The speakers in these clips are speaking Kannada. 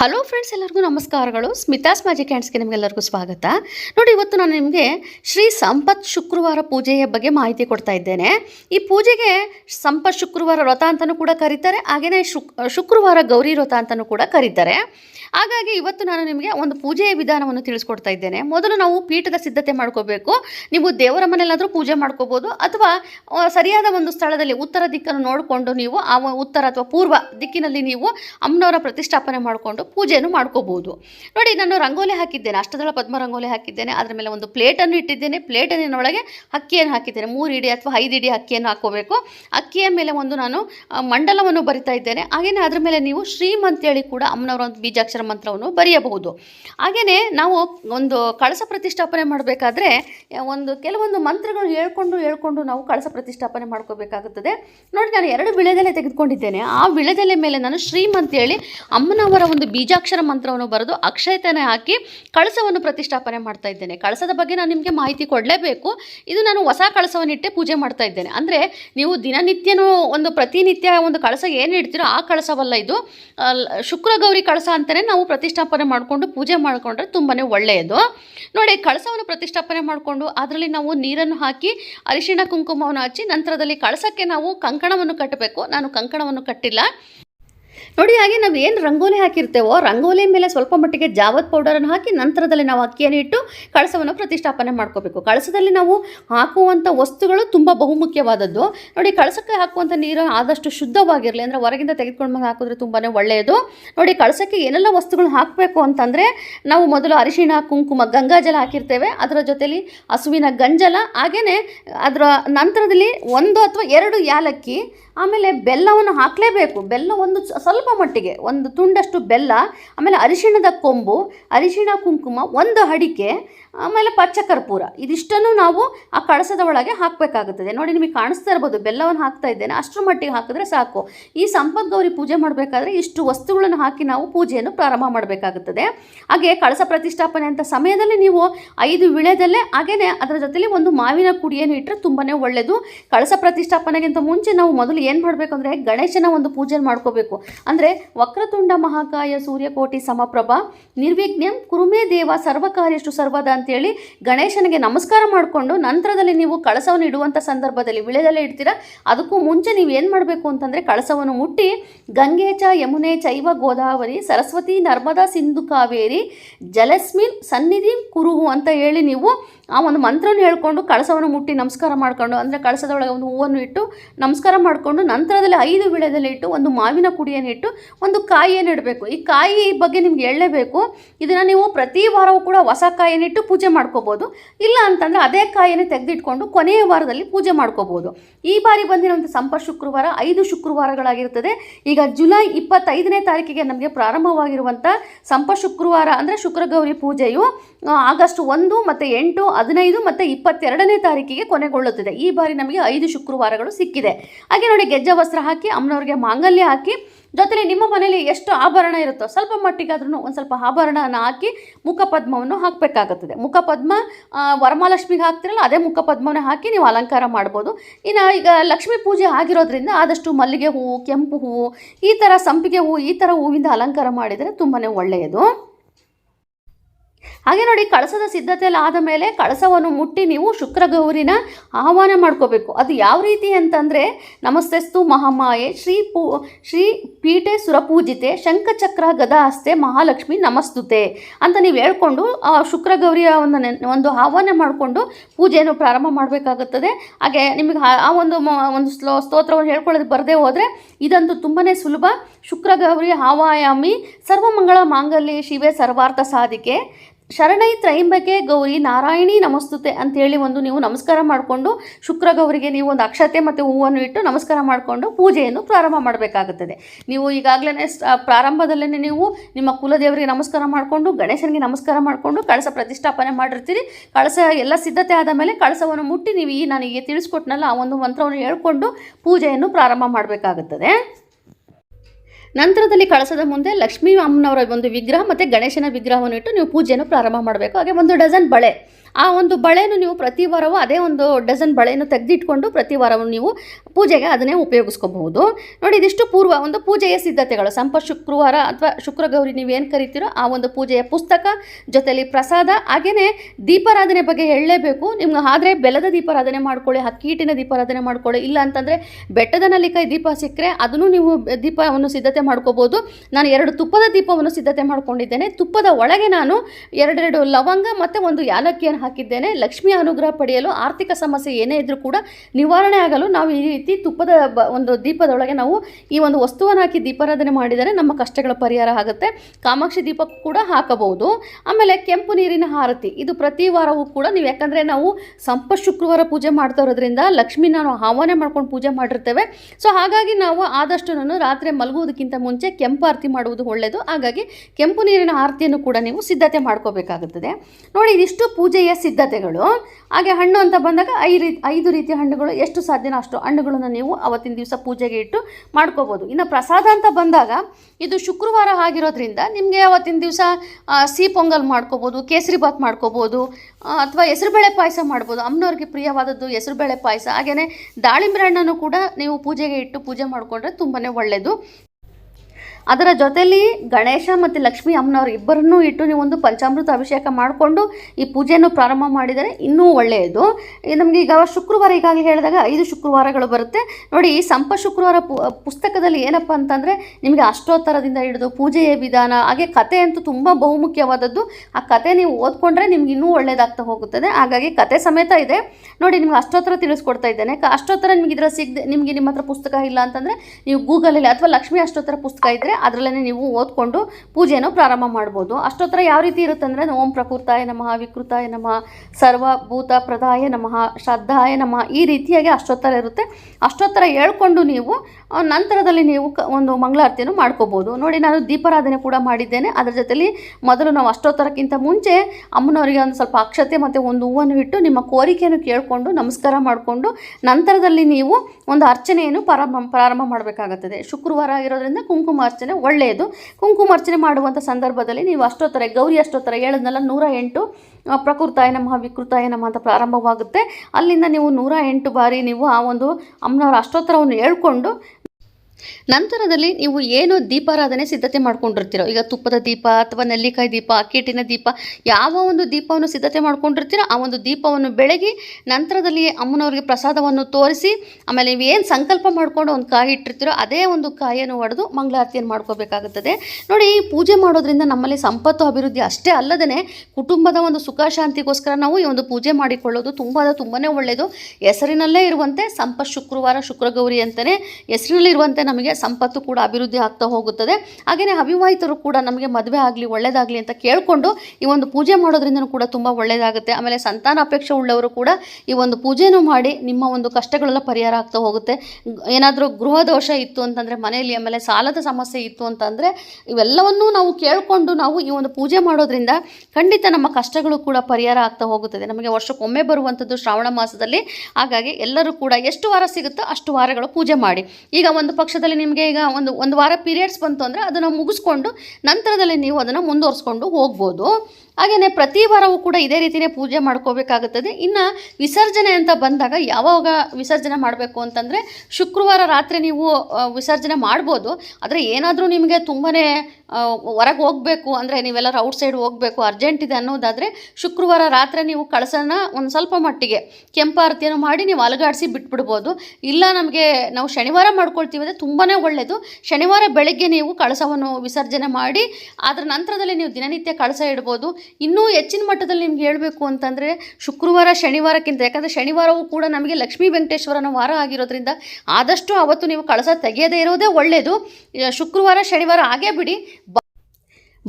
ಹಲೋ ಫ್ರೆಂಡ್ಸ್ ಎಲ್ಲರಿಗೂ ನಮಸ್ಕಾರಗಳು. ಸ್ಮಿತಾಸ್ ಮ್ಯಾಜಿಕ್ ಕ್ಯಾಂಡ್ಸ್ಗೆ ನಿಮಗೆಲ್ಲರಿಗೂ ಸ್ವಾಗತ. ನೋಡಿ, ಇವತ್ತು ನಾನು ನಿಮಗೆ ಶ್ರೀ ಸಂಪತ್ ಶುಕ್ರವಾರ ಪೂಜೆಯ ಬಗ್ಗೆ ಮಾಹಿತಿ ಕೊಡ್ತಾ ಇದ್ದೇನೆ. ಈ ಪೂಜೆಗೆ ಸಂಪತ್ ಶುಕ್ರವಾರ ವ್ರತ ಅಂತಲೂ ಕೂಡ ಕರೀತಾರೆ ಹಾಗೆಯೇ ಶುಕ್, ಶುಕ್ರವಾರ ಗೌರಿ ವ್ರತ ಅಂತಲೂ ಕೂಡ ಕರೀತಾರೆ. ಹಾಗಾಗಿ ಇವತ್ತು ನಾನು ನಿಮಗೆ ಒಂದು ಪೂಜೆಯ ವಿಧಾನವನ್ನು ತಿಳಿಸ್ಕೊಡ್ತಾ ಇದ್ದೇನೆ. ಮೊದಲು ನಾವು ಪೀಠದ ಸಿದ್ಧತೆ ಮಾಡ್ಕೋಬೇಕು. ನೀವು ದೇವರ ಮನೆಯಲ್ಲಾದರೂ ಪೂಜೆ ಮಾಡ್ಕೋಬೋದು, ಅಥವಾ ಸರಿಯಾದ ಒಂದು ಸ್ಥಳದಲ್ಲಿ ಉತ್ತರ ದಿಕ್ಕನ್ನು ನೋಡಿಕೊಂಡು ನೀವು, ಆ, ಉತ್ತರ ಅಥವಾ ಪೂರ್ವ ದಿಕ್ಕಿನಲ್ಲಿ ನೀವು ಅಮ್ಮನವರ ಪ್ರತಿಷ್ಠಾಪನೆ ಮಾಡಿಕೊಂಡು ಪೂಜೆಯನ್ನು ಮಾಡ್ಕೋಬಹುದು. ನೋಡಿ, ನಾನು ರಂಗೋಲಿ ಹಾಕಿದ್ದೇನೆ ಅಷ್ಟದಳ ಪದ್ಮ ರಂಗೋಲಿ ಹಾಕಿದ್ದೇನೆ. ಅದರ ಮೇಲೆ ಒಂದು ಪ್ಲೇಟನ್ನು ಇಟ್ಟಿದ್ದೇನೆ. ಪ್ಲೇಟಿನೊಳಗೆ ಅಕ್ಕಿಯನ್ನು ಹಾಕಿದ್ದೇನೆ. ಮೂರು ಇಡಿ ಅಥವಾ ಐದು ಇಡಿ ಅಕ್ಕಿಯನ್ನು ಹಾಕೋಬೇಕು. ಅಕ್ಕಿಯ ಮೇಲೆ ಒಂದು ನಾನು ಮಂಡಲವನ್ನು ಬರಿತಾ ಇದ್ದೇನೆ. ಹಾಗೆಯೇ ಅದರ ಮೇಲೆ ನೀವು ಶ್ರೀಮ್ ಅಂತೇಳಿ ಕೂಡ ಅಮ್ಮನವರ ಒಂದು ಬೀಜಾಕ್ಷರ ಮಂತ್ರವನ್ನು ಬರೆಯಬಹುದು. ಹಾಗೆಯೇ ನಾವು ಒಂದು ಕಳಸ ಪ್ರತಿಷ್ಠಾಪನೆ ಮಾಡಬೇಕಾದ್ರೆ, ಒಂದು ಕೆಲವೊಂದು ಮಂತ್ರಗಳು ಹೇಳ್ಕೊಂಡು ಹೇಳ್ಕೊಂಡು ನಾವು ಕಳಸ ಪ್ರತಿಷ್ಠಾಪನೆ ಮಾಡ್ಕೋಬೇಕಾಗುತ್ತದೆ. ನೋಡಿ, ನಾನು ಎರಡು ವಿಳೆದೆಲೆ ತೆಗೆದುಕೊಂಡಿದ್ದೇನೆ. ಆ ವಿಳೆದೆಲೆ ಮೇಲೆ ನಾನು ಶ್ರೀಮ್ ಅಂತೇಳಿ ಅಮ್ಮನವರ ಒಂದು ಬೀಜಾಕ್ಷರ ಮಂತ್ರವನ್ನು ಬರೆದು ಅಕ್ಷಯತೆಯನ್ನು ಹಾಕಿ ಕಳಸವನ್ನು ಪ್ರತಿಷ್ಠಾಪನೆ ಮಾಡ್ತಾ ಇದ್ದೇನೆ. ಕಳಸದ ಬಗ್ಗೆ ನಾನು ನಿಮಗೆ ಮಾಹಿತಿ ಕೊಡಲೇಬೇಕು. ಇದು ನಾನು ಹೊಸ ಕಳಸವನ್ನಿಟ್ಟೆ ಪೂಜೆ ಮಾಡ್ತಾ ಇದ್ದೇನೆ. ಅಂದರೆ ನೀವು ದಿನನಿತ್ಯನೂ ಒಂದು ಪ್ರತಿನಿತ್ಯ ಒಂದು ಕಳಸ ಏನು ಇಡ್ತೀರೋ ಆ ಕಳಸವಲ್ಲ ಇದು. ಶುಕ್ರ ಗೌರಿ ಕಳಸ ಅಂತಲೇ ನಾವು ಪ್ರತಿಷ್ಠಾಪನೆ ಮಾಡಿಕೊಂಡು ಪೂಜೆ ಮಾಡಿಕೊಂಡ್ರೆ ತುಂಬಾ ಒಳ್ಳೆಯದು. ನೋಡಿ, ಕಳಸವನ್ನು ಪ್ರತಿಷ್ಠಾಪನೆ ಮಾಡಿಕೊಂಡು ಅದರಲ್ಲಿ ನಾವು ನೀರನ್ನು ಹಾಕಿ ಅರಿಶಿಣ ಕುಂಕುಮವನ್ನು ಹಚ್ಚಿ ನಂತರದಲ್ಲಿ ಕಳಸಕ್ಕೆ ನಾವು ಕಂಕಣವನ್ನು ಕಟ್ಟಬೇಕು. ನಾನು ಕಂಕಣವನ್ನು ಕಟ್ಟಿಲ್ಲ. ನೋಡಿ ಹಾಗೆ ನಾವು ಏನು ರಂಗೋಲಿ ಹಾಕಿರ್ತೇವೋ, ರಂಗೋಲಿ ಮೇಲೆ ಸ್ವಲ್ಪ ಮಟ್ಟಿಗೆ ಜಾವತ್ ಪೌಡರನ್ನು ಹಾಕಿ ನಂತರದಲ್ಲಿ ನಾವು ಅಕ್ಕಿಯನ್ನು ಇಟ್ಟು ಕಳಸವನ್ನು ಪ್ರತಿಷ್ಠಾಪನೆ ಮಾಡ್ಕೋಬೇಕು. ಕಳಸದಲ್ಲಿ ನಾವು ಹಾಕುವಂಥ ವಸ್ತುಗಳು ತುಂಬ ಬಹುಮುಖ್ಯವಾದದ್ದು. ನೋಡಿ ಕಳಸಕ್ಕೆ ಹಾಕುವಂಥ ನೀರು ಆದಷ್ಟು ಶುದ್ಧವಾಗಿರಲಿ, ಅಂದರೆ ಹೊರಗಿಂದ ತೆಗೆದುಕೊಂಡು ಹಾಕಿದ್ರೆ ತುಂಬಾ ಒಳ್ಳೆಯದು. ನೋಡಿ ಕಳಸಕ್ಕೆ ಏನೆಲ್ಲ ವಸ್ತುಗಳು ಹಾಕಬೇಕು ಅಂತಂದರೆ, ನಾವು ಮೊದಲು ಅರಿಶಿಣ, ಕುಂಕುಮ, ಗಂಗಾಜಲ ಹಾಕಿರ್ತೇವೆ. ಅದರ ಜೊತೆಯಲ್ಲಿ ಹಸುವಿನ ಗಂಜಲ ಹಾಗೆಯೇ ಅದರ ನಂತರದಲ್ಲಿ ಒಂದು ಅಥವಾ ಎರಡು ಯಾಲಕ್ಕಿ ಆಮೇಲೆ ಬೆಲ್ಲವನ್ನು ಹಾಕಲೇಬೇಕು. ಬೆಲ್ಲ ಒಂದು ಸ್ವಲ್ಪ ಮಟ್ಟಿಗೆ, ಒಂದು ತುಂಡಷ್ಟು ಬೆಲ್ಲ, ಆಮೇಲೆ ಅರಿಶಿಣದ ಕೊಂಬು, ಅರಿಶಿಣ ಕುಂಕುಮ ಒಂದು ಅಡಿಕೆ, ಆಮೇಲೆ ಪಚ್ಚ ಕರ್ಪೂರ ಇದಿಷ್ಟನ್ನು ನಾವು ಆ ಕಳಸದ ಒಳಗೆ ಹಾಕಬೇಕಾಗುತ್ತದೆ. ನೋಡಿ ನಿಮಗೆ ಕಾಣಿಸ್ತಾ ಇರ್ಬೋದು, ಬೆಲ್ಲವನ್ನು ಹಾಕ್ತಾ ಇದ್ದೇನೆ. ಅಷ್ಟರ ಮಟ್ಟಿಗೆ ಹಾಕಿದ್ರೆ ಸಾಕು. ಈ ಸಂಪತ್ ಗೌರಿ ಪೂಜೆ ಮಾಡಬೇಕಾದ್ರೆ ಇಷ್ಟು ವಸ್ತುಗಳನ್ನು ಹಾಕಿ ನಾವು ಪೂಜೆಯನ್ನು ಪ್ರಾರಂಭ ಮಾಡಬೇಕಾಗುತ್ತದೆ. ಹಾಗೆ ಕಳಸ ಪ್ರತಿಷ್ಠಾಪನೆ ಅಂತ ಸಮಯದಲ್ಲಿ ನೀವು ಐದು ವಿಳೆದಲ್ಲೇ, ಹಾಗೆಯೇ ಅದರ ಜೊತೆಲಿ ಒಂದು ಮಾವಿನ ಕುಡಿಯನ್ನು ಇಟ್ಟರೆ ತುಂಬಾ ಒಳ್ಳೆಯದು ಕಳಸ ಪ್ರತಿಷ್ಠಾಪನೆಗಿಂತ ಮುಂಚೆ ನಾವು ಮೊದಲು ಏನು ಮಾಡಬೇಕು ಅಂದರೆ ಗಣೇಶನ ಒಂದು ಪೂಜೆ ಮಾಡ್ಕೋಬೇಕು. ಅಂದರೆ ವಕ್ರತುಂಡ ಮಹಾಕಾಯ ಸೂರ್ಯಕೋಟಿ ಸಮಪ್ರಭ ನಿರ್ವಿಘ್ನಂ ಕುರುಮೆ ದೇವ ಸರ್ವಕಾರ್ಯಷ್ಟು ಸರ್ವದ ಅಂತೇಳಿ ಗಣೇಶನಿಗೆ ನಮಸ್ಕಾರ ಮಾಡಿಕೊಂಡು ನಂತರದಲ್ಲಿ ನೀವು ಕಳಸವನ್ನು ಇಡುವಂಥ ಸಂದರ್ಭದಲ್ಲಿ ವಿಳೆದಲ್ಲೇ ಇಡ್ತೀರ? ಅದಕ್ಕೂ ಮುಂಚೆ ನೀವು ಏನು ಮಾಡಬೇಕು ಅಂತಂದರೆ ಕಳಸವನ್ನು ಮುಟ್ಟಿ ಗಂಗೆ ಚ ಯಮುನೆ ಚೈವ ಗೋದಾವರಿ ಸರಸ್ವತಿ ನರ್ಮದಾ ಸಿಂಧು ಕಾವೇರಿ ಜಲಸ್ಮಿನ್ ಸನ್ನಿಧಿ ಕುರುಹು ಅಂತ ಹೇಳಿ ನೀವು ಆ ಒಂದು ಮಂತ್ರವನ್ನು ಹೇಳ್ಕೊಂಡು ಕಳಸವನ್ನು ಮುಟ್ಟಿ ನಮಸ್ಕಾರ ಮಾಡ್ಕೊಂಡು ಅಂದರೆ ಕಳಸದೊಳಗೆ ಒಂದು ಹೂವನ್ನು ಇಟ್ಟು ನಮಸ್ಕಾರ ಮಾಡಿಕೊಂಡು ನಂತರದಲ್ಲಿ ಐದು ವಿಳೆದಲ್ಲಿ ಇಟ್ಟು, ಒಂದು ಮಾವಿನ ಕುಡಿಯನ್ನು ಇಟ್ಟು, ಒಂದು ಕಾಯಿಯನ್ನು ಇಡಬೇಕು. ಈ ಕಾಯಿ ಬಗ್ಗೆ ನಿಮ್ಗೆ ಹೇಳಲೇಬೇಕು. ಇದನ್ನು ನೀವು ಪ್ರತಿ ವಾರವೂ ಕೂಡ ಹೊಸ ಕಾಯಿಯನ್ನಿಟ್ಟು ಪೂಜೆ ಮಾಡ್ಕೋಬೋದು. ಇಲ್ಲ ಅಂತಂದರೆ ಅದೇ ಕಾಯಿಯನ್ನು ತೆಗೆದಿಟ್ಕೊಂಡು ಕೊನೆಯ ವಾರದಲ್ಲಿ ಪೂಜೆ ಮಾಡ್ಕೋಬೋದು. ಈ ಬಾರಿ ಬಂದಿರುವಂಥ ಸಂಪ ಶುಕ್ರವಾರ ಐದು ಶುಕ್ರವಾರಗಳಾಗಿರ್ತದೆ ಈಗ ಜುಲೈ ಇಪ್ಪತ್ತೈದನೇ ತಾರೀಕಿಗೆ ನಮಗೆ ಪ್ರಾರಂಭವಾಗಿರುವಂಥ ಸಂಪ ಶುಕ್ರವಾರ ಅಂದರೆ ಶುಕ್ರಗೌರಿ ಪೂಜೆಯು ಆಗಸ್ಟ್ ಒಂದು ಮತ್ತು ಎಂಟು, ಹದಿನೈದು ಮತ್ತು ಇಪ್ಪತ್ತೆರಡನೇ ತಾರೀಕಿಗೆ ಕೊನೆಗೊಳ್ಳುತ್ತದೆ. ಈ ಬಾರಿ ನಮಗೆ ಐದು ಶುಕ್ರವಾರಗಳು ಸಿಕ್ಕಿದೆ. ಹಾಗೆ ನೋಡಿ, ಗೆಜ್ಜೆ ವಸ್ತ್ರ ಹಾಕಿ, ಅಮ್ಮನವ್ರಿಗೆ ಮಾಂಗಲ್ಯ ಹಾಕಿ, ಜೊತೆಲಿ ನಿಮ್ಮ ಮನೆಯಲ್ಲಿ ಎಷ್ಟು ಆಭರಣ ಇರುತ್ತೋ, ಸ್ವಲ್ಪ ಮಟ್ಟಿಗಾದ್ರೂ ಒಂದು ಸ್ವಲ್ಪ ಆಭರಣನ ಹಾಕಿ ಮುಖಪದ್ಮವನ್ನು ಹಾಕಬೇಕಾಗುತ್ತದೆ. ಮುಖಪದ್ಮ ವರಮಹಾಲಕ್ಷ್ಮಿಗೆ ಹಾಕ್ತಿರಲ್ಲ, ಅದೇ ಮುಖಪದ್ಮವನ್ನ ಹಾಕಿ ನೀವು ಅಲಂಕಾರ ಮಾಡ್ಬೋದು. ಇನ್ನು ಈಗ ಲಕ್ಷ್ಮೀ ಪೂಜೆ ಆಗಿರೋದ್ರಿಂದ ಆದಷ್ಟು ಮಲ್ಲಿಗೆ ಹೂವು ಕೆಂಪು ಹೂವು ಈ ಥರ ಸಂಪಿಗೆ ಹೂವು ಈ ಥರ ಹೂವಿಂದ ಅಲಂಕಾರ ಮಾಡಿದರೆ ತುಂಬಾ ಒಳ್ಳೆಯದು. ಹಾಗೆ ನೋಡಿ ಕಳಸದ ಸಿದ್ಧತೆ ಎಲ್ಲ ಆದ ಮೇಲೆ ಕಳಸವನ್ನು ಮುಟ್ಟಿ ನೀವು ಶುಕ್ರ ಗೌರಿನ ಆಹ್ವಾನ ಮಾಡ್ಕೋಬೇಕು. ಅದು ಯಾವ ರೀತಿ ಅಂತಂದರೆ, ನಮಸ್ತೆಸ್ತು ಮಹಾಮಾಯೆ, ಶ್ರೀ ಪೂ, ಶ್ರೀ ಪೀಠೆ ಸುರಪೂಜಿತೆ ಶಂಖಚಕ್ರ ಗದಾಹಸ್ತೆ ಮಹಾಲಕ್ಷ್ಮಿ ನಮಸ್ತುತೆ ಅಂತ ನೀವು ಹೇಳ್ಕೊಂಡು, ಆ ಶುಕ್ರ ಗೌರಿಯ ಒಂದು ಒಂದು ಆಹ್ವಾನ ಮಾಡಿಕೊಂಡು ಪೂಜೆಯನ್ನು ಪ್ರಾರಂಭ ಮಾಡಬೇಕಾಗುತ್ತದೆ. ಹಾಗೆ ನಿಮಗೆ ಆ ಒಂದು ಒಂದು ಸ್ಲೋ ಸ್ತೋತ್ರವನ್ನು ಹೇಳ್ಕೊಳ್ಳೋದು ಬರದೇ ಹೋದರೆ, ಇದಂತೂ ತುಂಬಾ ಸುಲಭ. ಶುಕ್ರ ಗೌರಿ ಆವಾಯಾಮಿ ಸರ್ವಮಂಗಳ ಮಾಂಗಲ್ಯ ಶಿವೆ ಸರ್ವಾರ್ಥ ಸಾಧಿಕೆ. ಶರಣೈ ತ್ರೈಂಬಕೆ ಗೌರಿ ನಾರಾಯಣಿ ನಮಸ್ತುತೆ ಅಂಥೇಳಿ ಒಂದು ನೀವು ನಮಸ್ಕಾರ ಮಾಡಿಕೊಂಡು ಶುಕ್ರ ಗೌರಿಗೆ ನೀವು ಒಂದು ಅಕ್ಷತೆ ಮತ್ತು ಹೂವನ್ನು ಇಟ್ಟು ನಮಸ್ಕಾರ ಮಾಡಿಕೊಂಡು ಪೂಜೆಯನ್ನು ಪ್ರಾರಂಭ ಮಾಡಬೇಕಾಗುತ್ತದೆ. ನೀವು ಈಗಾಗಲೇ ಪ್ರಾರಂಭದಲ್ಲೇ ನೀವು ನಿಮ್ಮ ಕುಲದೇವರಿಗೆ ನಮಸ್ಕಾರ ಮಾಡಿಕೊಂಡು ಗಣೇಶನಿಗೆ ನಮಸ್ಕಾರ ಮಾಡಿಕೊಂಡು ಕಳಸ ಪ್ರತಿಷ್ಠಾಪನೆ ಮಾಡಿರ್ತೀರಿ. ಕಳಸ ಎಲ್ಲ ಸಿದ್ಧತೆ ಆದ ಮೇಲೆ ಕಳಸವನ್ನು ಮುಟ್ಟಿ ನೀವು ಈ ನನಗೆ ತಿಳಿಸ್ಕೊಟ್ನಲ್ಲ ಆ ಒಂದು ಮಂತ್ರವನ್ನು ಹೇಳ್ಕೊಂಡು ಪೂಜೆಯನ್ನು ಪ್ರಾರಂಭ ಮಾಡಬೇಕಾಗುತ್ತದೆ. ನಂತರದಲ್ಲಿ ಕಳಸದ ಮುಂದೆ ಲಕ್ಷ್ಮೀ ಅಮ್ಮನವರ ಒಂದು ವಿಗ್ರಹ ಮತ್ತು ಗಣೇಶನ ವಿಗ್ರಹವನ್ನು ಇಟ್ಟು ನೀವು ಪೂಜೆಯನ್ನು ಪ್ರಾರಂಭ ಮಾಡಬೇಕು. ಹಾಗೆ ಒಂದು ಡಜನ್ ಬಳೆ. ಆ ಒಂದು ಬಳೆಯನ್ನು ನೀವು ಪ್ರತಿ ವಾರವೂ ಅದೇ ಒಂದು ಡಜನ್ ಬಳೆಯನ್ನು ತೆಗೆದಿಟ್ಕೊಂಡು ಪ್ರತಿ ವಾರವೂ ನೀವು ಪೂಜೆಗೆ ಅದನ್ನೇ ಉಪಯೋಗಿಸ್ಕೋಬಹುದು. ನೋಡಿ, ಇದಿಷ್ಟು ಪೂರ್ವ ಒಂದು ಪೂಜೆಯ ಸಿದ್ಧತೆಗಳು. ಸಂಪ ಶುಕ್ರವಾರ ಅಥವಾ ಶುಕ್ರಗೌರಿ ನೀವೇನು ಕರಿತೀರೋ ಆ ಒಂದು ಪೂಜೆಯ ಪುಸ್ತಕ ಜೊತೆಯಲ್ಲಿ ಪ್ರಸಾದ ಹಾಗೆಯೇ ದೀಪಾರಾಧನೆ ಬಗ್ಗೆ ಹೇಳಲೇಬೇಕು. ನಿಮ್ಗೆ ಆದರೆ ಬೆಲ್ಲದ ದೀಪಾರಾಧನೆ ಮಾಡ್ಕೊಳ್ಳಿ ಹಿಟ್ಟಿನ ದೀಪಾರಾಧನೆ ಮಾಡ್ಕೊಳ್ಳಿ. ಇಲ್ಲ ಅಂತಂದರೆ ಬೆಟ್ಟದ ನಲ್ಲಿಕಾಯಿ ದೀಪ ಸಿಕ್ಕರೆ ಅದನ್ನು ನೀವು ದೀಪವನ್ನು ಸಿದ್ಧತೆ ಮಾಡ್ಕೋಬೋದು ನಾನು ಎರಡು ತುಪ್ಪದ ದೀಪವನ್ನು ಸಿದ್ಧತೆ ಮಾಡ್ಕೊಂಡಿದ್ದೇನೆ. ತುಪ್ಪದ ಒಳಗೆ ನಾನು ಎರಡೆರಡು ಲವಂಗ ಮತ್ತು ಒಂದು ಯಾಲಕ್ಕಿಯನ್ನು ಹಾಕಿದ್ದೇನೆ. ಲಕ್ಷ್ಮಿ ಅನುಗ್ರಹ ಪಡೆಯಲು ಆರ್ಥಿಕ ಸಮಸ್ಯೆ ಏನೇ ಇದ್ದರೂ ಕೂಡ ನಿವಾರಣೆ ಆಗಲು ನಾವು ಈ ರೀತಿ ತುಪ್ಪದ ಒಂದು ದೀಪದೊಳಗೆ ನಾವು ಈ ಒಂದು ವಸ್ತುವನ್ನು ಹಾಕಿ ದೀಪಾರಾಧನೆ ಮಾಡಿದರೆ ನಮ್ಮ ಕಷ್ಟಗಳ ಪರಿಹಾರ ಆಗುತ್ತೆ. ಕಾಮಾಕ್ಷಿ ದೀಪ ಕೂಡ ಹಾಕಬಹುದು. ಆಮೇಲೆ ಕೆಂಪು ನೀರಿನ ಆರತಿ. ಇದು ಪ್ರತಿ ವಾರವೂ ಕೂಡ ನೀವು ಯಾಕಂದರೆ ನಾವು ಸಂಪ ಶುಕ್ರವಾರ ಪೂಜೆ ಮಾಡ್ತಾ ಇರೋದ್ರಿಂದ ಲಕ್ಷ್ಮಿ ನಾವು ಆಹ್ವಾನ ಮಾಡ್ಕೊಂಡು ಪೂಜೆ ಮಾಡಿರ್ತೇವೆ. ಸೊ ಹಾಗಾಗಿ ನಾವು ಆದಷ್ಟು ನಾನು ರಾತ್ರಿ ಮಲಗುವುದಕ್ಕಿಂತ ಮುಂಚೆ ಕೆಂಪು ಆರತಿ ಮಾಡುವುದು ಒಳ್ಳೆಯದು ಹಾಗಾಗಿ ಕೆಂಪು ನೀರಿನ ಆರತಿಯನ್ನು ಕೂಡ ನೀವು ಸಿದ್ಧತೆ ಮಾಡ್ಕೋಬೇಕಾಗುತ್ತದೆ. ನೋಡಿ, ಇದಿಷ್ಟು ಪೂಜೆಯ ಸಿದ್ಧತೆಗಳು. ಹಾಗೆ ಹಣ್ಣು ಅಂತ ಬಂದಾಗ ಐ ರೀ, ಐದು ರೀತಿಯ ಹಣ್ಣುಗಳು, ಎಷ್ಟು ಸಾಧ್ಯನೋ ಅಷ್ಟು ಹಣ್ಣುಗಳನ್ನು ನೀವು ಅವತ್ತಿನ ದಿವಸ ಪೂಜೆಗೆ ಇಟ್ಟು ಮಾಡ್ಕೋಬೋದು. ಇನ್ನು ಪ್ರಸಾದ ಅಂತ ಬಂದಾಗ ಇದು ಶುಕ್ರವಾರ ಆಗಿರೋದ್ರಿಂದ ನಿಮಗೆ ಅವತ್ತಿನ ದಿವಸ ಸಿಹಿ ಪೊಂಗಲ್ ಮಾಡ್ಕೋಬೋದು, ಕೇಸರಿ ಬಾತ್ ಮಾಡ್ಕೋಬೋದು ಅಥವಾ ಹೆಸರುಬೇಳೆ ಪಾಯಸ ಮಾಡ್ಬೋದು. ಅಮ್ಮನವ್ರಿಗೆ ಪ್ರಿಯವಾದದ್ದು ಹೆಸರುಬೇಳೆ ಪಾಯಸ. ಹಾಗೆಯೇ ದಾಳಿಂಬೆ ಹಣ್ಣನ್ನು ಕೂಡ ನೀವು ಪೂಜೆಗೆ ಇಟ್ಟು ಪೂಜೆ ಮಾಡಿಕೊಂಡ್ರೆ ತುಂಬಾ ಒಳ್ಳೆಯದು ಅದರ ಜೊತೆಯಲ್ಲಿ ಗಣೇಶ ಮತ್ತು ಲಕ್ಷ್ಮೀ ಅಮ್ಮನವ್ರು ಇಬ್ಬರನ್ನೂ ಇಟ್ಟು ನೀವು ಒಂದು ಪಂಚಾಮೃತ ಅಭಿಷೇಕ ಮಾಡಿಕೊಂಡು ಈ ಪೂಜೆಯನ್ನು ಪ್ರಾರಂಭ ಮಾಡಿದರೆ ಇನ್ನೂ ಒಳ್ಳೆಯದು. ನಮಗೆ ಈಗ ಶುಕ್ರವಾರ ಈಗಾಗಲೇ ಹೇಳಿದಾಗ ಐದು ಶುಕ್ರವಾರಗಳು ಬರುತ್ತೆ. ನೋಡಿ, ಈ ಸಂಪ ಶುಕ್ರವಾರ ಪುಸ್ತಕದಲ್ಲಿ ಏನಪ್ಪ ಅಂತಂದರೆ ನಿಮಗೆ ಅಷ್ಟೋತ್ತರದಿಂದ ಹಿಡಿದು ಪೂಜೆಯ ವಿಧಾನ, ಹಾಗೆ ಕತೆ ಅಂತೂ ತುಂಬ ಬಹುಮುಖ್ಯವಾದದ್ದು. ಆ ಕತೆ ನೀವು ಓದ್ಕೊಂಡ್ರೆ ನಿಮ್ಗೆ ಇನ್ನೂ ಒಳ್ಳೆಯದಾಗ್ತಾ ಹೋಗುತ್ತದೆ. ಹಾಗಾಗಿ ಕತೆ ಸಮೇತ ಇದೆ. ನೋಡಿ, ನಿಮ್ಗೆ ಅಷ್ಟೋತ್ತರ ತಿಳಿಸ್ಕೊಡ್ತಾ ಇದ್ದೇನೆ. ಅಷ್ಟೋತ್ತರ ನಿಮ್ಗೆ ಇದರ ಸಿಗದೆ, ನಿಮಗೆ ನಿಮ್ಮ ಹತ್ರ ಪುಸ್ತಕ ಇಲ್ಲ ಅಂತಂದರೆ ನೀವು ಗೂಗಲಲ್ಲಿ ಅಥವಾ ಲಕ್ಷ್ಮೀ ಅಷ್ಟೋತ್ತರ ಪುಸ್ತಕ ಇದ್ದರೆ ಅದರಲ್ಲೇ ನೀವು ಓದ್ಕೊಂಡು ಪೂಜೆಯನ್ನು ಪ್ರಾರಂಭ ಮಾಡ್ಬೋದು. ಅಷ್ಟೋತ್ತರ ಯಾವ ರೀತಿ ಇರುತ್ತೆ ಅಂದರೆ, ಓಂ ಪ್ರಕೃತಾಯ ನಮಃ, ವಿಕೃತಾಯ ನಮಃ, ಸರ್ವಭೂತ ಪ್ರದಾಯ ನಮಃ, ಶ್ರದ್ಧಾಯ ನಮಃ ಈ ರೀತಿಯಾಗಿ ಅಷ್ಟೋತ್ತರ ಇರುತ್ತೆ. ಅಷ್ಟೋತ್ತರ ಹೇಳ್ಕೊಂಡು ನೀವು ನಂತರದಲ್ಲಿ ನೀವು ಒಂದು ಮಂಗಳಾರತಿಯನ್ನು ಮಾಡ್ಕೋಬೋದು. ನೋಡಿ, ನಾನು ದೀಪಾರಾಧನೆ ಕೂಡ ಮಾಡಿದ್ದೇನೆ. ಅದರ ಜೊತೆಲಿ ಮೊದಲು ನಾವು ಅಷ್ಟೋತ್ತರಕ್ಕಿಂತ ಮುಂಚೆ ಅಮ್ಮನವರಿಗೆ ಒಂದು ಸ್ವಲ್ಪ ಅಕ್ಷತೆ ಮತ್ತು ಒಂದು ಹೂವನ್ನು ಇಟ್ಟು ನಿಮ್ಮ ಕೋರಿಕೆಯನ್ನು ಕೇಳಿಕೊಂಡು, ನಮಸ್ಕಾರ ಮಾಡಿಕೊಂಡು, ನಂತರದಲ್ಲಿ ನೀವು ಒಂದು ಅರ್ಚನೆಯನ್ನು ಪ್ರಾರಂಭ ಪ್ರಾರಂಭ ಮಾಡಬೇಕಾಗುತ್ತದೆ. ಶುಕ್ರವಾರ ಆಗಿರೋದ್ರಿಂದ ಕುಂಕುಮ ಅರ್ಚನೆ ಒಳ್ಳೆಯದು. ಕುಂಕುಮ ಅರ್ಚನೆ ಮಾಡುವಂಥ ಸಂದರ್ಭದಲ್ಲಿ ನೀವು ಅಷ್ಟೋತ್ತರ, ಗೌರಿ ಅಷ್ಟೋತ್ತರ ಹೇಳದ್ನಲ್ಲ, ನೂರ ಎಂಟು ಪ್ರಕೃತಾಯ ನಮಃ, ವಿಕೃತಾಯ ನಮಃ ಅಂತ ಪ್ರಾರಂಭವಾಗುತ್ತೆ. ಅಲ್ಲಿಂದ ನೀವು ನೂರ ಎಂಟು ಬಾರಿ ನೀವು ಆ ಒಂದು ಅಮ್ಮನವರ ಅಷ್ಟೋತ್ತರವನ್ನು ಹೇಳ್ಕೊಂಡು ನಂತರದಲ್ಲಿ ನೀವು ಏನು ದೀಪಾರಾಧನೆ ಸಿದ್ಧತೆ ಮಾಡ್ಕೊಂಡಿರ್ತೀರೋ, ಈಗ ತುಪ್ಪದ ದೀಪ ಅಥವಾ ನೆಲ್ಲಿಕಾಯಿ ದೀಪ, ಅಕ್ಕಿಟ್ಟಿನ ದೀಪ, ಯಾವ ಒಂದು ದೀಪವನ್ನು ಸಿದ್ಧತೆ ಮಾಡ್ಕೊಂಡಿರ್ತೀರೋ, ಆ ಒಂದು ದೀಪವನ್ನು ಬೆಳಗಿ ನಂತರದಲ್ಲಿ ಅಮ್ಮನವ್ರಿಗೆ ಪ್ರಸಾದವನ್ನು ತೋರಿಸಿ, ಆಮೇಲೆ ನೀವು ಏನು ಸಂಕಲ್ಪ ಮಾಡಿಕೊಂಡು ಒಂದು ಕಾಯಿ ಇಟ್ಟಿರ್ತೀರೋ, ಅದೇ ಒಂದು ಕಾಯಿಯನ್ನು ಹೊಡೆದು ಮಂಗಳಾರತಿಯನ್ನು ಮಾಡ್ಕೋಬೇಕಾಗುತ್ತದೆ. ನೋಡಿ, ಈ ಪೂಜೆ ಮಾಡೋದ್ರಿಂದ ನಮ್ಮಲ್ಲಿ ಸಂಪತ್ತು, ಅಭಿವೃದ್ಧಿ ಅಷ್ಟೇ ಅಲ್ಲದೇ ಕುಟುಂಬದ ಒಂದು ಸುಖ ಶಾಂತಿಗೋಸ್ಕರ ನಾವು ಈ ಒಂದು ಪೂಜೆ ಮಾಡಿಕೊಳ್ಳೋದು ತುಂಬ ತುಂಬಾ ಒಳ್ಳೆಯದು. ಹೆಸರಿನಲ್ಲೇ ಇರುವಂತೆ ಸಂಪ ಶುಕ್ರವಾರ ಶುಕ್ರಗೌರಿ ಅಂತಲೇ ಹೆಸರಿನಲ್ಲಿ ಇರುವಂತೆ ನಮಗೆ ಸಂಪತ್ತು ಕೂಡ ಅಭಿವೃದ್ಧಿ ಆಗ್ತಾ ಹೋಗುತ್ತದೆ. ಹಾಗೆಯೇ ಅವಿವಾಹಿತರು ಕೂಡ ನಮಗೆ ಮದುವೆ ಆಗಲಿ ಒಳ್ಳೆಯದಾಗಲಿ ಅಂತ ಕೇಳಿಕೊಂಡು ಈ ಒಂದು ಪೂಜೆ ಮಾಡೋದ್ರಿಂದ ಕೂಡ ತುಂಬ ಒಳ್ಳೆಯದಾಗುತ್ತೆ ಆಮೇಲೆ ಸಂತಾನ ಅಪೇಕ್ಷೆ ಉಳ್ಳವರು ಕೂಡ ಈ ಒಂದು ಪೂಜೆನೂ ಮಾಡಿ ನಿಮ್ಮ ಒಂದು ಕಷ್ಟಗಳೆಲ್ಲ ಪರಿಹಾರ ಆಗ್ತಾ ಹೋಗುತ್ತೆ. ಏನಾದರೂ ಗೃಹ ದೋಷ ಇತ್ತು ಅಂತಂದರೆ, ಮನೆಯಲ್ಲಿ ಆಮೇಲೆ ಸಾಲದ ಸಮಸ್ಯೆ ಇತ್ತು ಅಂತಂದರೆ, ಇವೆಲ್ಲವನ್ನೂ ನಾವು ಕೇಳಿಕೊಂಡು ನಾವು ಈ ಒಂದು ಪೂಜೆ ಮಾಡೋದ್ರಿಂದ ಖಂಡಿತ ನಮ್ಮ ಕಷ್ಟಗಳು ಕೂಡ ಪರಿಹಾರ ಆಗ್ತಾ ಹೋಗುತ್ತದೆ. ನಮಗೆ ವರ್ಷಕ್ಕೊಮ್ಮೆ ಬರುವಂಥದ್ದು ಶ್ರಾವಣ ಮಾಸದಲ್ಲಿ. ಹಾಗಾಗಿ ಎಲ್ಲರೂ ಕೂಡ ಎಷ್ಟು ವಾರ ಸಿಗುತ್ತೋ ಅಷ್ಟು ವಾರಗಳು ಪೂಜೆ ಮಾಡಿ. ಈಗ ಒಂದು ಪಕ್ಷದಲ್ಲಿ ನಿಮಗೆ ಈಗ ಒಂದು ಒಂದು ವಾರ ಪೀರಿಯಡ್ಸ್ ಬಂತು ಅಂದರೆ ಅದನ್ನು ಮುಗಿಸ್ಕೊಂಡು ನಂತರದಲ್ಲಿ ನೀವು ಅದನ್ನು ಮುಂದುವರಿಸ್ಕೊಂಡು ಹೋಗ್ಬೋದು. ಹಾಗೆಯೇ ಪ್ರತಿ ವಾರವೂ ಕೂಡ ಇದೇ ರೀತಿಯೇ ಪೂಜೆ ಮಾಡ್ಕೋಬೇಕಾಗುತ್ತದೆ. ಇನ್ನು ವಿಸರ್ಜನೆ ಅಂತ ಬಂದಾಗ ಯಾವಾಗ ವಿಸರ್ಜನೆ ಮಾಡಬೇಕು ಅಂತಂದರೆ ಶುಕ್ರವಾರ ರಾತ್ರಿ ನೀವು ವಿಸರ್ಜನೆ ಮಾಡ್ಬೋದು. ಆದರೆ ಏನಾದರೂ ನಿಮಗೆ ತುಂಬಾ ಹೊರಗೆ ಹೋಗಬೇಕು ಅಂದರೆ ನೀವೆಲ್ಲರೂ ಔಟ್ಸೈಡ್ ಹೋಗಬೇಕು, ಅರ್ಜೆಂಟ್ ಇದೆ ಅನ್ನೋದಾದರೆ ಶುಕ್ರವಾರ ರಾತ್ರಿ ನೀವು ಕಳಸನ ಒಂದು ಸ್ವಲ್ಪ ಮಟ್ಟಿಗೆ ಕೆಂಪಾರತಿಯನ್ನು ಮಾಡಿ ನೀವು ಅಲಗಾಡಿಸಿ ಬಿಟ್ಬಿಡ್ಬೋದು. ಇಲ್ಲ ನಮಗೆ ನಾವು ಶನಿವಾರ ಮಾಡ್ಕೊಳ್ತೀವಿ ಅಂದರೆ ತುಂಬಾ ಒಳ್ಳೆಯದು ಶನಿವಾರ ಬೆಳಗ್ಗೆ ನೀವು ಕಳಸವನ್ನು ವಿಸರ್ಜನೆ ಮಾಡಿ, ಅದರ ನಂತರದಲ್ಲಿ ನೀವು ದಿನನಿತ್ಯ ಕಳಸ ಇಡ್ಬೋದು. ಇನ್ನೂ ಹೆಚ್ಚಿನ ಮಟ್ಟದಲ್ಲಿ ನಿಮ್ಗೆ ಹೇಳಬೇಕು ಅಂತಂದರೆ ಶುಕ್ರವಾರ, ಶನಿವಾರಕ್ಕಿಂತ, ಯಾಕಂದರೆ ಶನಿವಾರವೂ ಕೂಡ ನಮಗೆ ಲಕ್ಷ್ಮೀ ವೆಂಕಟೇಶ್ವರನ ವಾರ ಆಗಿರೋದ್ರಿಂದ ಆದಷ್ಟು ಅವತ್ತು ನೀವು ಕಳಸ ತೆಗೆಯದೇ ಇರೋದೇ ಒಳ್ಳೆಯದು ಶುಕ್ರವಾರ, ಶನಿವಾರ ಆಗೇ ಬಿಡಿ.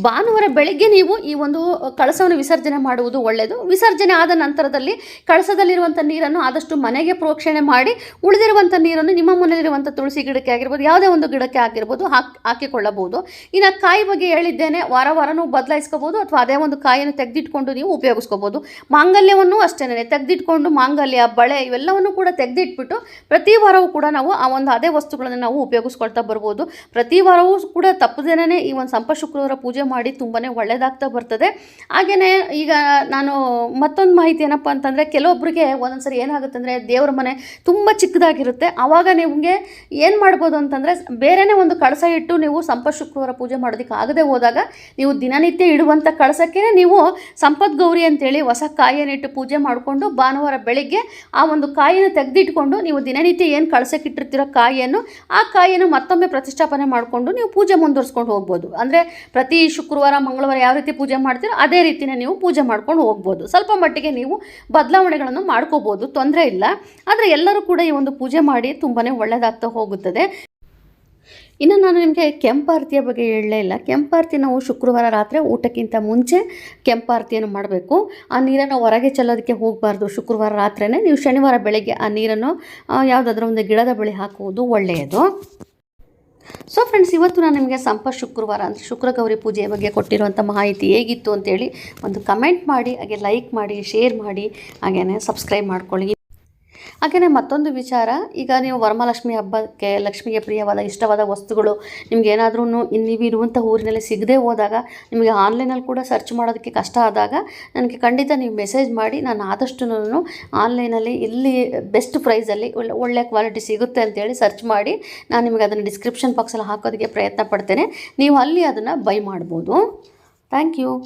ಭಾನುವಾರ ಬೆಳಗ್ಗೆ ನೀವು ಈ ಒಂದು ಕಳಸವನ್ನು ವಿಸರ್ಜನೆ ಮಾಡುವುದು ಒಳ್ಳೆಯದು. ವಿಸರ್ಜನೆ ಆದ ನಂತರದಲ್ಲಿ ಕಳಸದಲ್ಲಿರುವಂಥ ನೀರನ್ನು ಆದಷ್ಟು ಮನೆಗೆ ಪ್ರೋಕ್ಷಣೆ ಮಾಡಿ ಉಳಿದಿರುವಂಥ ನೀರನ್ನು ನಿಮ್ಮ ಮನೆಯಲ್ಲಿರುವಂಥ ತುಳಸಿ ಗಿಡಕ್ಕೆ ಆಗಿರ್ಬೋದು, ಯಾವುದೇ ಒಂದು ಗಿಡಕ್ಕೆ ಆಗಿರ್ಬೋದು ಹಾಕಿ, ಹಾಕಿಕೊಳ್ಳಬಹುದು. ಇನ್ನು ಕಾಯಿ ಬಗ್ಗೆ ಹೇಳಿದ್ದೇನೆ, ವಾರ ವಾರನೂ ಬದಲಾಯಿಸ್ಕೋಬೋದು ಅಥವಾ ಅದೇ ಒಂದು ಕಾಯಿಯನ್ನು ತೆಗೆದಿಟ್ಕೊಂಡು ನೀವು ಉಪಯೋಗಿಸ್ಕೋಬೋದು ಮಾಂಗಲ್ಯವನ್ನು ಅಷ್ಟೇನೆ, ತೆಗೆದಿಟ್ಕೊಂಡು ಮಾಂಗಲ್ಯ, ಬಳೆ ಇವೆಲ್ಲವನ್ನು ಕೂಡ ತೆಗೆದಿಟ್ಬಿಟ್ಟು ಪ್ರತಿ ವಾರವೂ ಕೂಡ ನಾವು ಆ ಒಂದು ಅದೇ ವಸ್ತುಗಳನ್ನು ನಾವು ಉಪಯೋಗಿಸ್ಕೊಳ್ತಾ ಬರ್ಬೋದು. ಪ್ರತಿ ವಾರವೂ ಕೂಡ ತಪ್ಪದೇನೆ ಈ ಒಂದು ಸಂಪ ಶುಕ್ರವಾರ ಪೂಜೆ ಮಾಡಿ ತುಂಬಾ ಒಳ್ಳೆಯದಾಗ್ತಾ ಬರ್ತದೆ. ಹಾಗೆಯೇ ಈಗ ನಾನು ಮತ್ತೊಂದು ಮಾಹಿತಿ ಏನಪ್ಪ ಅಂತಂದರೆ ಕೆಲವೊಬ್ಬರಿಗೆ ಒಂದೊಂದು ಸರಿ ಏನಾಗುತ್ತೆ ಅಂದರೆ ದೇವ್ರ ಮನೆ ತುಂಬ ಚಿಕ್ಕದಾಗಿರುತ್ತೆ. ಆವಾಗ ನಿಮಗೆ ಏನು ಮಾಡ್ಬೋದು ಅಂತಂದರೆ, ಬೇರೆನೇ ಒಂದು ಕಳಸ ಇಟ್ಟು ನೀವು ಸಂಪತ್ ಶುಕ್ರವಾರ ಪೂಜೆ ಮಾಡೋದಕ್ಕೆ ಆಗದೆ ಹೋದಾಗ, ನೀವು ದಿನನಿತ್ಯ ಇಡುವಂಥ ಕಳಸಕ್ಕೆ ನೀವು ಸಂಪತ್ ಗೌರಿ ಅಂತೇಳಿ ಹೊಸ ಕಾಯಿಯನ್ನಿಟ್ಟು ಪೂಜೆ ಮಾಡಿಕೊಂಡು, ಭಾನುವಾರ ಬೆಳಗ್ಗೆ ಆ ಒಂದು ಕಾಯಿನ ತೆಗೆದಿಟ್ಕೊಂಡು ನೀವು ದಿನನಿತ್ಯ ಏನು ಕಳಸಕ್ಕೆ ಇಟ್ಟಿರ್ತೀರೋ ಕಾಯಿಯನ್ನು, ಆ ಕಾಯಿಯನ್ನು ಮತ್ತೊಮ್ಮೆ ಪ್ರತಿಷ್ಠಾಪನೆ ಮಾಡಿಕೊಂಡು ನೀವು ಪೂಜೆ ಮುಂದುವರಿಸ್ಕೊಂಡು ಹೋಗ್ಬೋದು. ಅಂದರೆ ಪ್ರತಿ ಶುಕ್ರವಾರ, ಮಂಗಳವಾರ ಯಾವ ರೀತಿ ಪೂಜೆ ಮಾಡ್ತೀರೋ ಅದೇ ರೀತಿಯೇ ನೀವು ಪೂಜೆ ಮಾಡ್ಕೊಂಡು ಹೋಗ್ಬೋದು. ಸ್ವಲ್ಪ ಮಟ್ಟಿಗೆ ನೀವು ಬದಲಾವಣೆಗಳನ್ನು ಮಾಡ್ಕೋಬೋದು, ತೊಂದರೆ ಇಲ್ಲ. ಆದರೆ ಎಲ್ಲರೂ ಕೂಡ ಈ ಒಂದು ಪೂಜೆ ಮಾಡಿ ತುಂಬಾ ಒಳ್ಳೆಯದಾಗ್ತಾ ಹೋಗುತ್ತದೆ. ಇನ್ನು ನಾನು ನಿಮಗೆ ಕೆಂಪಾರತಿಯ ಬಗ್ಗೆ ಹೇಳಲೇ ಇಲ್ಲ. ಕೆಂಪಾರತಿ ನಾವು ಶುಕ್ರವಾರ ರಾತ್ರಿ ಊಟಕ್ಕಿಂತ ಮುಂಚೆ ಕೆಂಪಾರತಿಯನ್ನು ಮಾಡಬೇಕು. ಆ ನೀರನ್ನು ಹೊರಗೆ ಚೆಲ್ಲೋದಕ್ಕೆ ಹೋಗಬಾರ್ದು. ಶುಕ್ರವಾರ ರಾತ್ರಿನೇ ನೀವು ಶನಿವಾರ ಬೆಳಗ್ಗೆ ಆ ನೀರನ್ನು ಯಾವುದಾದ್ರೂ ಒಂದು ಗಿಡದ ಬಳಿ ಹಾಕುವುದು ಒಳ್ಳೆಯದು. ಸೊ ಫ್ರೆಂಡ್ಸ್ ಇವತ್ತು ನಾನು ನಿಮಗೆ ಸಂಪ ಶುಕ್ರವಾರ ಅಂದರೆ ಶುಕ್ರಗೌರಿ ಪೂಜೆಯ ಬಗ್ಗೆ ಕೊಟ್ಟಿರುವಂಥ ಮಾಹಿತಿ ಹೇಗಿತ್ತು ಅಂತೇಳಿ ಒಂದು ಕಮೆಂಟ್ ಮಾಡಿ, ಹಾಗೆ ಲೈಕ್ ಮಾಡಿ ಶೇರ್ ಮಾಡಿ ಹಾಗೆಯೇ ಸಬ್ಸ್ಕ್ರೈಬ್ ಮಾಡ್ಕೊಳ್ಳಿ. ಹಾಗೆಯೇ ಮತ್ತೊಂದು ವಿಚಾರ, ಈಗ ನೀವು ವರಮಹಾಲಕ್ಷ್ಮಿ ಹಬ್ಬಕ್ಕೆ ಲಕ್ಷ್ಮಿಗೆ ಪ್ರಿಯವಾದ, ಇಷ್ಟವಾದ ವಸ್ತುಗಳು ನಿಮ್ಗೆ ಏನಾದ್ರೂ ನೀವು ಇರುವಂಥ ಊರಿನಲ್ಲಿ ಸಿಗದೆ ಹೋದಾಗ, ನಿಮಗೆ ಆನ್ಲೈನಲ್ಲಿ ಕೂಡ ಸರ್ಚ್ ಮಾಡೋದಕ್ಕೆ ಕಷ್ಟ ಆದಾಗ, ನನಗೆ ಖಂಡಿತ ನೀವು ಮೆಸೇಜ್ ಮಾಡಿ, ನಾನು ಆದಷ್ಟು ನಾನು ಆನ್ಲೈನಲ್ಲಿ ಇಲ್ಲಿ ಬೆಸ್ಟ್ ಪ್ರೈಸಲ್ಲಿ ಒಳ್ಳೆ ಒಳ್ಳೆ ಕ್ವಾಲಿಟಿ ಸಿಗುತ್ತೆ ಅಂತೇಳಿ ಸರ್ಚ್ ಮಾಡಿ, ನಾನು ನಿಮಗೆ ಅದನ್ನು ಡಿಸ್ಕ್ರಿಪ್ಷನ್ ಬಾಕ್ಸಲ್ಲಿ ಹಾಕೋದಕ್ಕೆ ಪ್ರಯತ್ನ ಪಡ್ತೇನೆ. ನೀವು ಅಲ್ಲಿ ಅದನ್ನು ಬೈ ಮಾಡ್ಬೋದು. Thank you